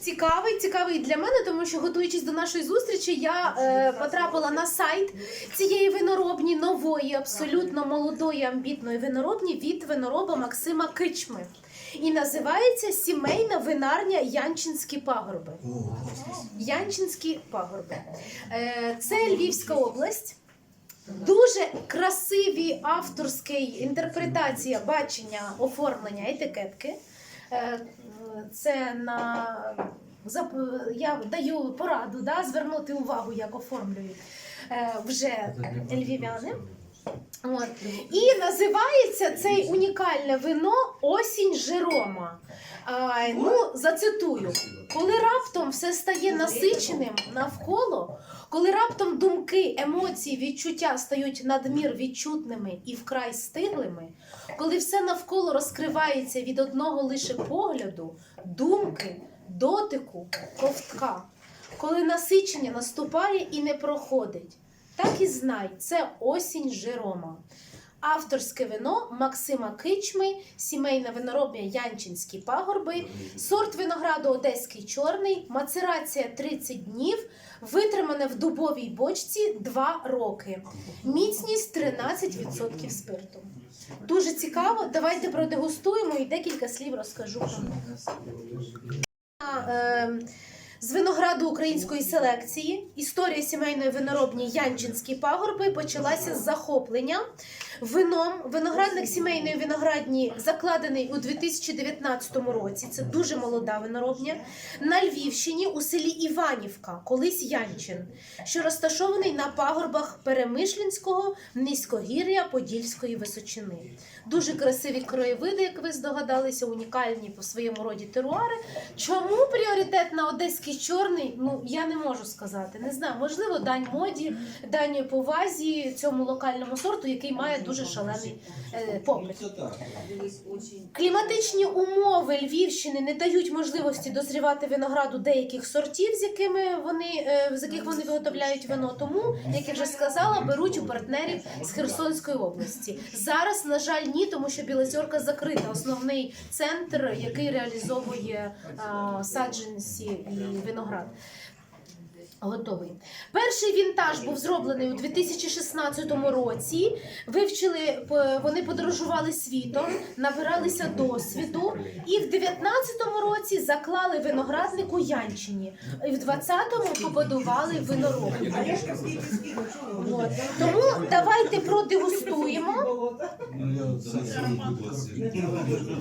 цікавий, цікавий для мене, тому що готуючись до нашої зустрічі, я е, потрапила на сайт цієї виноробні нової, абсолютно молодої амбітної виноробні від винороба Максима Кичми. І називається Сімейна винарня Янчинські пагорби. Янчинські пагорби. Е, Це Львівська область. Дуже красиві авторські інтерпретація бачення оформлення етикетки. Це на я даю пораду да, звернути увагу, як оформлюють е, вже львів'яни. От. І називається цей унікальне вино Осінь Жерома. А, ну, зацитую: коли раптом все стає насиченим навколо, коли раптом думки, емоції, відчуття стають надмір відчутними і вкрай стиглими, коли все навколо розкривається від одного лише погляду, думки, дотику, ковтка, коли насичення наступає і не проходить, так і знай, це осінь Жерома. Авторське вино Максима Кичми, сімейна виноробня Янчинські пагорби, сорт винограду Одеський чорний, мацерація 30 днів, витримане в дубовій бочці 2 роки. Міцність 13% спирту. Дуже цікаво. Давайте продегустуємо і декілька слів розкажу. З винограду української селекції історія сімейної виноробні Янчинські пагорби почалася з захоплення вином. Виноградник сімейної виноградні закладений у 2019 році. Це дуже молода виноробня. На Львівщині у селі Іванівка, колись Янчин, що розташований на пагорбах Перемишлінського низькогір'я Подільської височини. Дуже красиві краєвиди, як ви здогадалися, унікальні по своєму роді теруари. Чому пріоритет на одеський чорний? Ну я не можу сказати. Не знаю. Можливо, дань моді, дань повазі цьому локальному сорту, який має дуже шалений е, попит. Кліматичні умови Львівщини не дають можливості дозрівати винограду деяких сортів, з якими вони е, з яких вони виготовляють вино. Тому, як я вже сказала, беруть у партнерів з Херсонської області. Зараз, на жаль, ні, тому що Білозерка закрита. Основний центр, який реалізовує а, саджанці і виноград. Готовий. Перший вінтаж був зроблений у 2016 році. Вивчили, вони подорожували світом, набиралися досвіду, і в 19-му році заклали виноградник у Янчині, і в 20-му побудували виноробню. Тому давайте продегустуємо.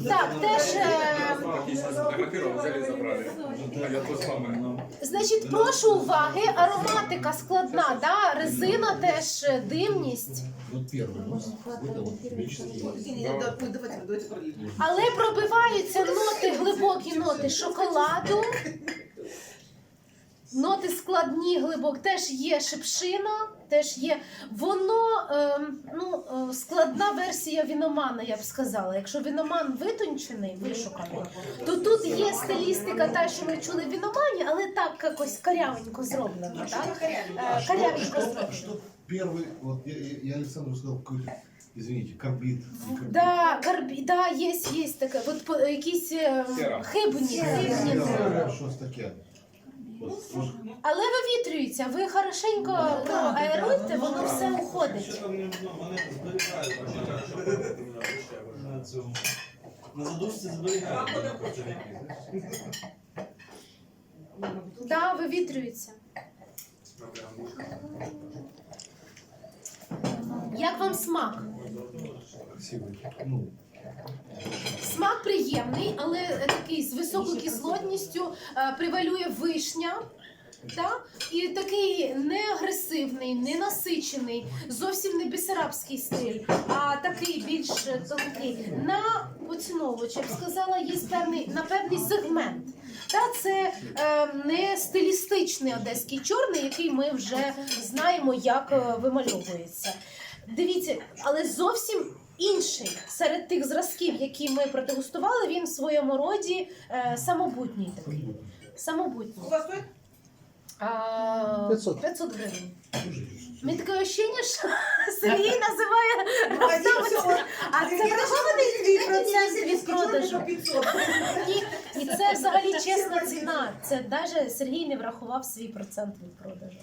Так, теж. е, с мамой. Значить, прошу уваги, ароматика складна, да? резина теж е, димність. Пролить. Але пробиваються ноти, глибокі ноти шоколаду. Ноти складні, глибокі, теж є шипшина, теж є. Воно ем, ну, е, складна версія віномана, я б сказала. Якщо віноман витончений, вишуканий, то тут є стилістика, та, що ми чули в віномані, але так якось карявенько зроблено. Так? Е, Карявенько зроблено. Что первый, вот я, я- я Александру сказал какой-то, извините, карбид. не карбид. Да, карбі, да, є, є таке. От по- якісь е, Сера. хибні, хибні. Да, Что таке? Вот, вот. Але вивітрюється, ви хорошенько ну, аеруйте, воно все уходить. На задушці зберігають. Да, вивітрюється. Як вам смак? Ну, Смак приємний, але такий з високою кислотністю е, превалює вишня. Так? І такий не агресивний, не насичений, зовсім не бісарабський стиль, а такий більш е, тонкий. На поціновувач, я б сказала, є певний на певний сегмент. Та це е, не стилістичний одеський чорний, який ми вже знаємо, як е, вимальовується. Дивіться, але зовсім інший серед тих зразків, які ми продегустували, він в своєму роді е, самобутній такий. Самобутній. Сколько стоит? А, 500. 500 гривень. Мені таке ощущення, що Сергій називає Ну, а автобус. А це врахований процент від продажу. 500. Ні, і це взагалі чесна ціна. Це навіть Сергій не врахував свій процент від продажу.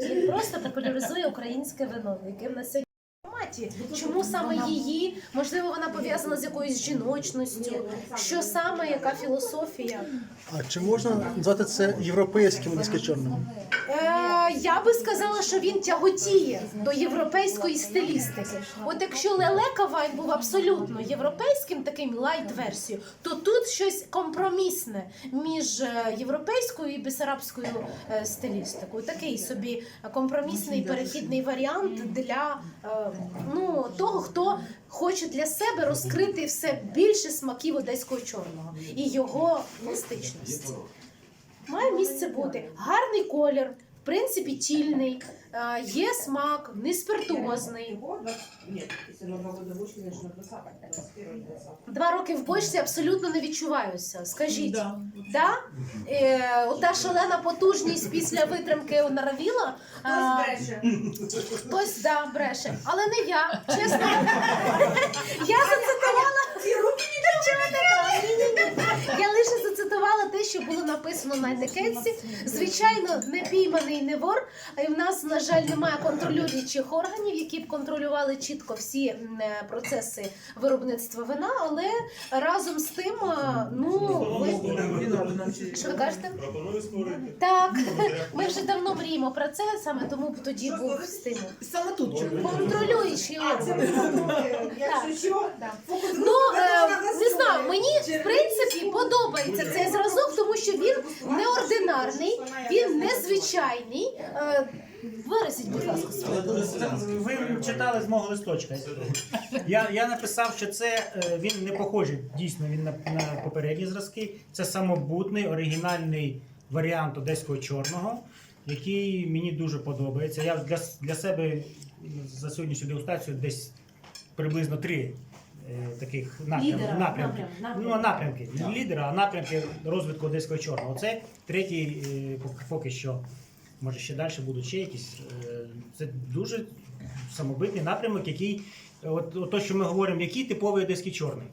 Він просто популяризує українське вино, яке в нас сьогодні в. Чому саме її? Можливо, вона пов'язана з якоюсь жіночністю. Що саме, яка філософія? А чи можна назвати це європейським диски чорним? Е, я би сказала, що він тяготіє до європейської стилістики. От якщо лелека вайн був абсолютно європейським, таким лайт-версією, то тут щось компромісне між е, європейською і бесарабською е, стилістикою. Такий собі компромісний перехідний варіант для е, ну, того, хто хоче для себе розкрити все більше смаків одеського чорного і його пластичності. Має місце бути гарний колір, в принципі, тільний, е, є смак, не спиртуозний. Нет, если на два года больше, конечно, 20, 21, 20. Два роки в бочці абсолютно не відчуваюся. Скажіть, Да. да? Е, ота шалена потужність після витримки наравіла. Хтось бреше. Хтось да, бреше, але не я. Чесно, я зацитувала. Було написано на етикетці. Звичайно, не пійманий не вор. І в нас, на жаль, немає контролюючих органів, які б контролювали чітко всі е, процеси виробництва вина. Але разом з тим, е, ну ви що ви кажете? Пропоную створити. Так, ми вже давно мріємо про це, саме тому б тоді був стимул. Саме тут чи? Контролюючий орган. Якщо що, Ну е, не знаю, мені в принципі подобається цей зразок, що він неординарний, він незвичайний. Е, Виразіть, будь ласка. Ви читали з мого листочка. Я, я написав, що це е, він не похожий дійсно він на, на попередні зразки. Це самобутний оригінальний варіант одеського чорного, який мені дуже подобається. Я для, для себе за сьогоднішню дегустацію десь приблизно три. Е, Таких напрям, Лідера, напрямки. напрям, Ну, а напрямки. Не лідера, а напрямки розвитку одеського чорного. Це третій е, поки що. Може, ще далі будуть ще якісь. Е, Це дуже самобитний напрямок, який, от, от то, що ми говоримо, який типовий одеський чорний.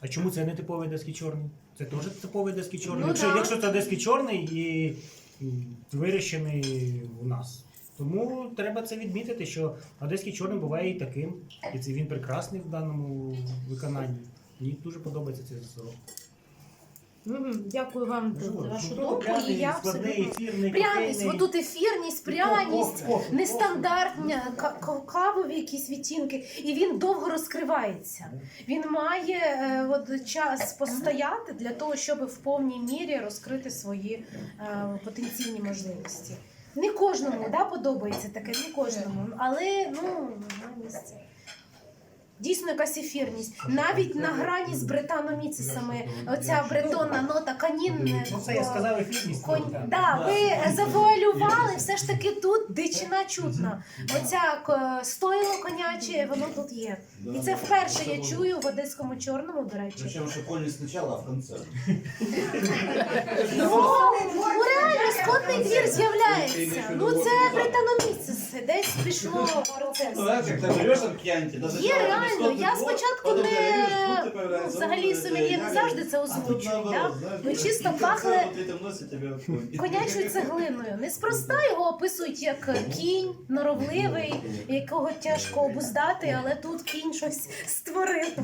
А чому це не типовий одеський чорний? Це теж типовий одеський чорний. Ну, якщо, да. якщо це одеський чорний і м, вирощений у нас. Тому треба це відмітити, що одеський чорний буває і таким. І це він прекрасний в даному виконанні. Мені дуже подобається цей засорок. Мгм, Дякую вам за вашу думку. І я абсолютно пряність, отут ефірність, пряність, нестандартні ка- ка- кавові якісь відтінки, і він довго розкривається. Він має е, от, час постояти для того, щоб в повній мірі розкрити свої е, потенційні можливості. Не кожному да, подобається таке, не кожному, але ну на місце. Дійсно, якась ефірність. Навіть на грані з бретаноміцисами. Оця бретонна нота канін. Ну, це я сказав ефірність. Так. Да, ви завуалювали, все ж таки тут дичина чутна. Оця к- стойло коняче, воно тут є. І це вперше я чую в одеському чорному, до речі. Причем шиповали не сначала, а в конце. Ну, ну реально, скотний двір з'являється. Ну це британомісце, десь пішло процес. Ну, Є реально, не я скотный двор, спочатку потом не ты говоришь, фрукты появляются, взагалі ну, сомельє не ягоди. завжди це А тут озвучують. Да? наоборот, знаешь, Ми и чисто в конце пахли вот это вносит тебя в конь. конячою цеглиною. Неспроста його описують як кінь норовливий, якого тяжко обуздати, але тут кінь щось створив.